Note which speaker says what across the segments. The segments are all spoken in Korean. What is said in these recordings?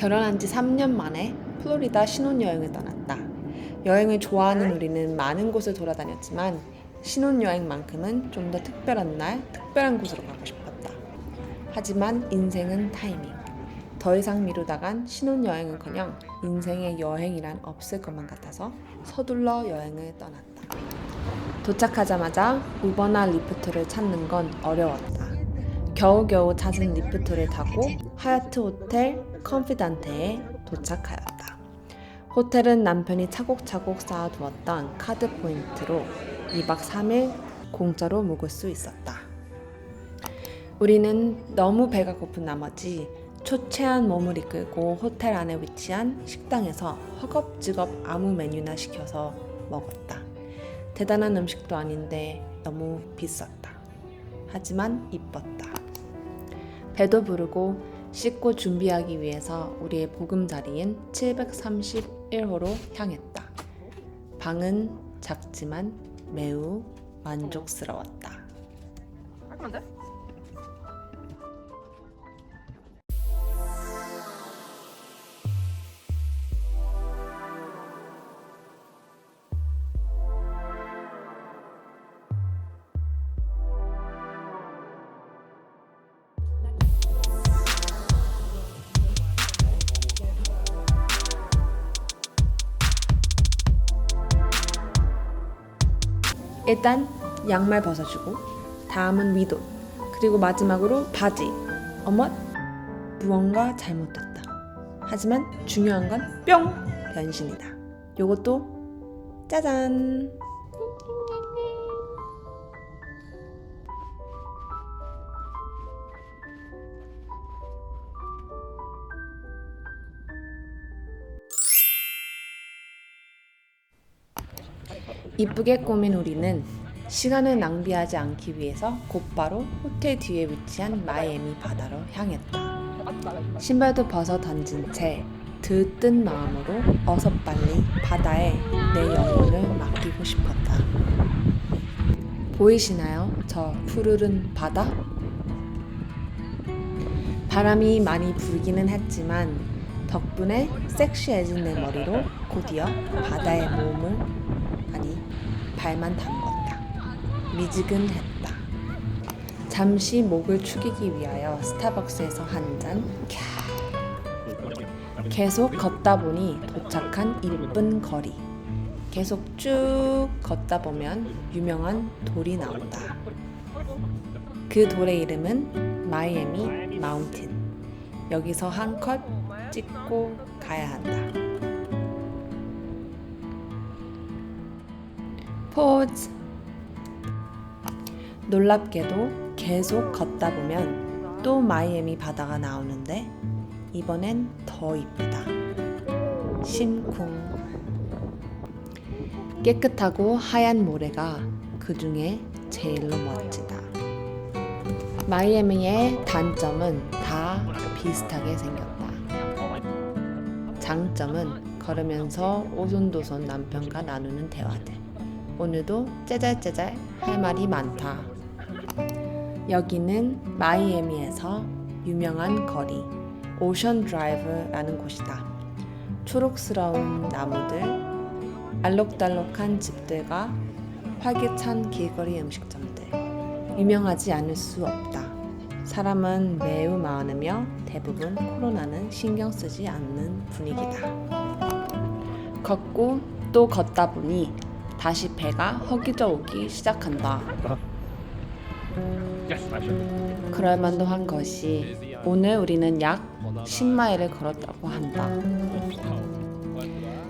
Speaker 1: 결혼한 지 3년 만에 플로리다 신혼여행을 떠났다. 여행을 좋아하는 우리는 많은 곳을 돌아다녔지만 신혼여행만큼은 좀 더 특별한 날, 특별한 곳으로 가고 싶었다. 하지만 인생은 타이밍. 더 이상 미루다간 신혼여행은커녕 인생의 여행이란 없을 것만 같아서 서둘러 여행을 떠났다. 도착하자마자 우버나 리프트를 찾는 건 어려웠다. 겨우겨우 찾은 리프트를 타고 하얏트 호텔 컨피단테에 도착하였다. 호텔은 남편이 차곡차곡 쌓아두었던 카드 포인트로 2박 3일 공짜로 묵을 수 있었다. 우리는 너무 배가 고픈 나머지 초췌한 몸을 이끌고 호텔 안에 위치한 식당에서 허겁지겁 아무 메뉴나 시켜서 먹었다. 대단한 음식도 아닌데 너무 비쌌다. 하지만 이뻤다. 배도 부르고 씻고 준비하기 위해서 우리의 보금자리인 731호로 향했다. 방은 작지만 매우 만족스러웠다.
Speaker 2: 깔끔한데?
Speaker 1: 일단 양말 벗어주고 다음은 위도 그리고 마지막으로 바지. 어머 무언가 잘못됐다. 하지만 중요한 건 뿅! 변신이다. 요것도 짜잔 이쁘게 꾸민 우리는 시간을 낭비하지 않기 위해서 곧바로 호텔 뒤에 위치한 마이애미 바다로 향했다. 신발도 벗어 던진 채 들뜬 마음으로 어서 빨리 바다에 내 영혼을 맡기고 싶었다. 보이시나요? 저 푸르른 바다? 바람이 많이 불기는 했지만 덕분에 섹시해진 내 머리로 곧이어 바다에 몸을 발만 담궜다. 미지근했다. 잠시 목을 축이기 위하여 스타벅스에서 한 잔. 계속 걷다 보니 도착한 이쁜 거리. 계속 쭉 걷다 보면 유명한 돌이 나온다. 그 돌의 이름은 마이애미 마운틴. 여기서 한 컷 찍고 가야 한다. 포즈. 놀랍게도 계속 걷다 보면 또 마이애미 바다가 나오는데 이번엔 더 이쁘다. 심쿵. 깨끗하고 하얀 모래가 그 중에 제일로 멋지다. 마이애미의 단점은 다 비슷하게 생겼다. 장점은 걸으면서 오손도손 남편과 나누는 대화들. 오늘도 째잘째잘 할 말이 많다. 여기는 마이애미에서 유명한 거리 오션 드라이브라는 곳이다. 초록스러운 나무들, 알록달록한 집들과 활기찬 길거리 음식점들. 유명하지 않을 수 없다. 사람은 매우 많으며 대부분 코로나는 신경 쓰지 않는 분위기다. 걷고 또 걷다 보니 다시 배가 허기져 오기 시작한다. 그럴 만도 한 것이 오늘 우리는 약 10마일을 걸었다고 한다.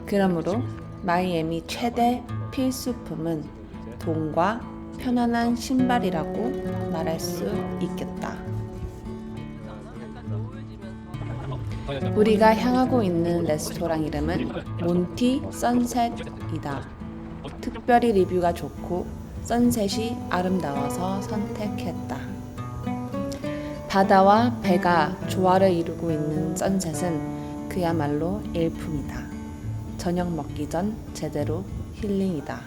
Speaker 1: 그러므로 마이애미 최대 필수품은 돈과 편안한 신발이라고 말할 수 있겠다. 우리가 향하고 있는 레스토랑 이름은 몬티 선셋이다. 특별히 리뷰가 좋고 선셋이 아름다워서 선택했다. 바다와 배가 조화를 이루고 있는 선셋은 그야말로 일품이다. 저녁 먹기 전 제대로 힐링이다.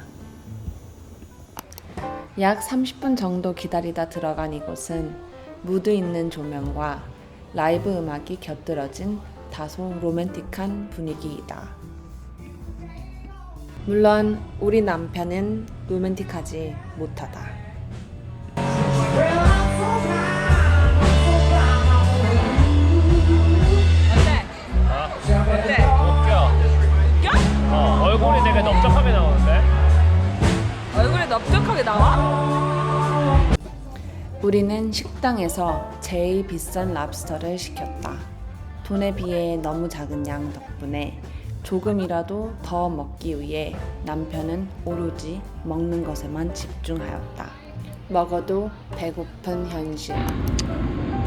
Speaker 1: 약 30분 정도 기다리다 들어간 이곳은 무드 있는 조명과 라이브 음악이 곁들여진 다소 로맨틱한 분위기이다. 물론 우리 남편은 로맨틱하지 못하다.
Speaker 2: 어때?
Speaker 3: 웃겨.
Speaker 2: 웃겨?
Speaker 3: 어, 얼굴이 되게 넓적하게 나오는데?
Speaker 2: 얼굴이 넓적하게 나와?
Speaker 1: 우리는 식당에서 제일 비싼 랍스터를 시켰다. 돈에 비해 너무 작은 양 덕분에 조금이라도 더 먹기 위해 남편은 오로지 먹는 것에만 집중하였다. 먹어도 배고픈 현실.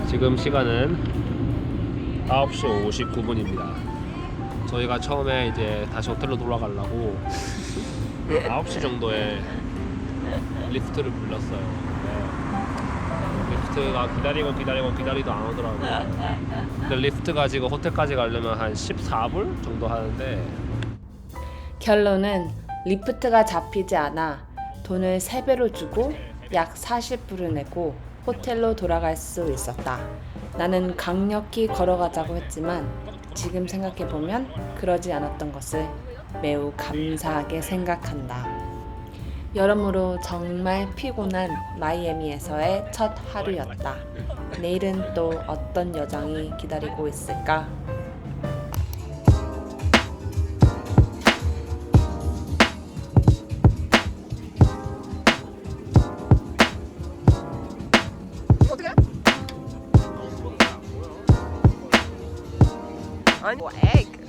Speaker 3: 지금 시간은 9시 59분입니다. 저희가 처음에 이제 다시 호텔로 돌아가려고 9시 정도에 리프트를 불렀어요. 네. 리프트가 기다리고 기다리고 기다리도 안 오더라고요. 근데 리프트 가 지금 호텔까지 가려면 한 14불 정도 하는데
Speaker 1: 결론은 리프트가 잡히지 않아 돈을 3배로 주고 약 40불을 내고 호텔로 돌아갈 수 있었다. 나는 강력히 걸어가자고 했지만 지금 생각해보면 그러지 않았던 것을 매우 감사하게 생각한다. 여러모로 정말 피곤한 마이애미에서의 첫 하루였다. 내일은 또 어떤 여정이 기다리고 있을까?
Speaker 2: 어떻게? 아니 뭐 egg